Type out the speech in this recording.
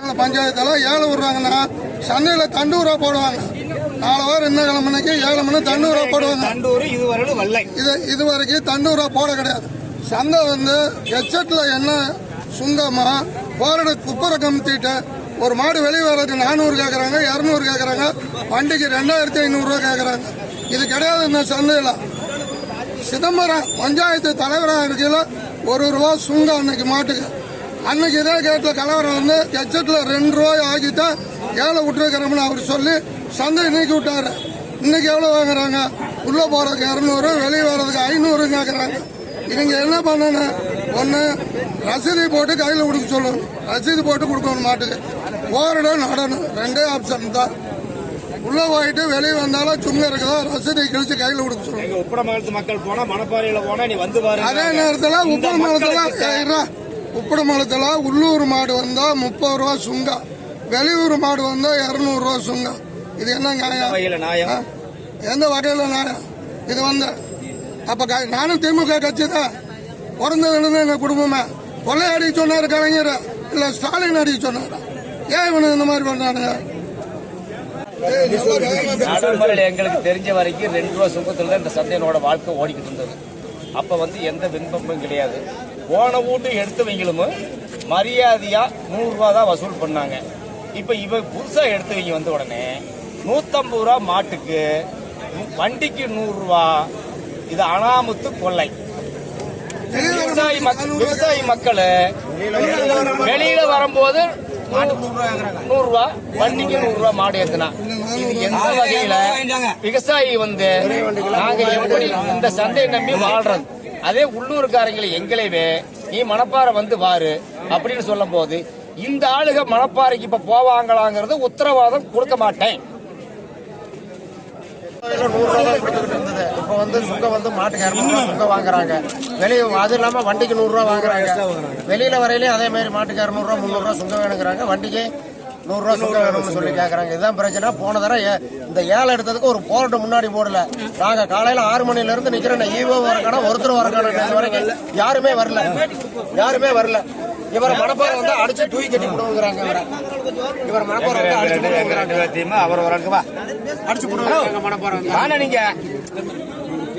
பஞ்சாயத்துல ஏழை விடுறாங்கன்னா சந்தையில தண்டூரா போடுவாங்க. நாலு வாரம் இந்த கிழமைக்கு ஏழு மணி தண்டூரா போடுவாங்க. தண்டூர் இதுவரையிலும் வல்லை இது இது வரைக்கும் தண்டூரா போட கிடையாது. சந்தை வந்து ஹெட்செட்ல என்ன சுங்கமா போராட குப்பை ரகம் தீட்ட ஒரு மாடு வெளியே வர்றதுக்கு நானூறு கேட்குறாங்க இரநூறு கேட்குறாங்க வண்டிக்கு ரெண்டாயிரத்தி ஐநூறுரூவா கேட்குறாங்க இது கிடையாது இந்த சந்தையில். சிதம்பரம் பஞ்சாயத்து தலைவராக இருக்கையில் ஒரு ரூபா சுங்கம் அன்னைக்கு மாட்டுக்கு. அன்னைக்கு இதே கேட்டில் கலவரம் வந்து ஹெட்செட்டில் ரெண்டு ரூபாய் ஆக்கித்தான் ஏழை விட்டுருக்கிறோம்னு அவர் சொல்லி சந்தை நீக்கி விட்டாரு. இன்னைக்கு எவ்வளோ வாங்குறாங்க? உள்ளே போகிறதுக்கு இரநூறு வெளியே வர்றதுக்கு ஐநூறு கேட்குறாங்க இவங்க என்ன பண்ணணும்? ஒன்று ரசீது போட்டு கையில் கொடுக்க சொல்லணும். ரசீது போட்டு கொடுக்கணும் மாட்டுக்கு. போராட நடணும். ரெண்டே ஆப்ஷன் தான். உள்ளே போயிட்டு வெளியே வந்தாலும் சுங்க இருக்குதா? ரசீதை கிழிச்சு கையில் கொடுக்க சொல்லணும். உப்படமங்கலத்து மக்கள் போனா மணப்பாறையில போனா நீ வந்து அதே நேரத்தில் உப்படமலத்தில் உப்படமலத்தில் உள்ளூர் மாடு வந்தா முப்பது ரூபா சுங்கம் வெளியூர் மாடு வந்தா இரநூறுவா சுங்கம் இது என்ன நியாயம்? எந்த வகையில் நியாயம்? இது வந்து அப்ப க- நானும் திமுக கட்சி தான் பிறந்ததுலேருந்து எங்க குடும்பமே. கொள்ளையடி சொன்னார் கலைஞர் இல்ல ஸ்டாலின் அடி சொன்னார்? ஏன் இவனு இந்த மாதிரி பேசு. நடைமுறையில் எங்களுக்கு தெரிஞ்ச வரைக்கும் ரெண்டு ரூபா சுங்கத்தில் தான் இந்த சந்தையினோட வாழ்க்கை ஓடிக்கிட்டு இருந்தது. அப்போ வந்து எந்த விண்ணப்பமும் கிடையாது. போன வீட்டு எடுத்தவங்களும் மரியாதையாக நூறுரூவா தான் வசூல் பண்ணாங்க. இப்போ இவ புதுசாக எடுத்தவங்க வந்த உடனே நூற்றம்பது ரூபா மாட்டுக்கு வண்டிக்கு நூறுரூவா இது அனாமுத்து கொள்ளை. விவசாயி மக்கள் விவசாயி மக்கள் வெளியில வரும்போது நூறுரூவா வண்டிக்கு நூறுரூவா மாடு ஏத்துனா. இது எந்த வகையில? விவசாயி வந்து நாங்க எப்படி இந்த சந்தையை நம்பி வாழ்றது? அதே உள்ளூர்காரங்களை எங்களைவே நீ மணப்பாறை வந்து வாரு அப்படின்னு சொல்லும் போது இந்த ஆளுக மணப்பாறைக்கு இப்ப போவாங்களாங்கிறது உத்தரவாதம் கொடுக்க மாட்டேன். நூறுரூவா தான் கொடுத்துக்கிட்டு இருந்தது. இப்போ வந்து சுங்கம் வந்து மாட்டுக்கு இரநூறுவா வாங்குறாங்க. வெளியே அது இல்லாமல் வண்டிக்கு நூறுரூவா வாங்குறாங்க. வெளியில் வரையிலையும் அதே மாதிரி மாட்டுக்கு இரநூறுவா முந்நூறுரூவா சுங்கம் வேணுங்கிறாங்க. வண்டிக்கு நூறுரூவா வேணும்னு சொல்லி கேட்குறாங்க இதுதான் பிரச்சனை. போன தடவை இந்த ஏழை எடுத்ததுக்கு ஒரு போராட்டம் முன்னாடி போடல. நாங்கள் காலையில் ஆறு மணிலேருந்து நிற்கிறோம் ஈவோ வரக்கான ஒருத்தர் வரக்கான இது வரைக்கும் யாருமே வரல. யாருமே வரல. இவரை மணப்பாறை வந்து அடிச்சு தூக்கி கட்டி விடுவோங்கிறாங்க இவரை. இவர் மணப்பாறை வந்து அடிச்சு விடுவோங்கிறாங்க அவர் வராங்க வா. அடிச்சு விடுவாங்க மணப்பாறை நீங்க.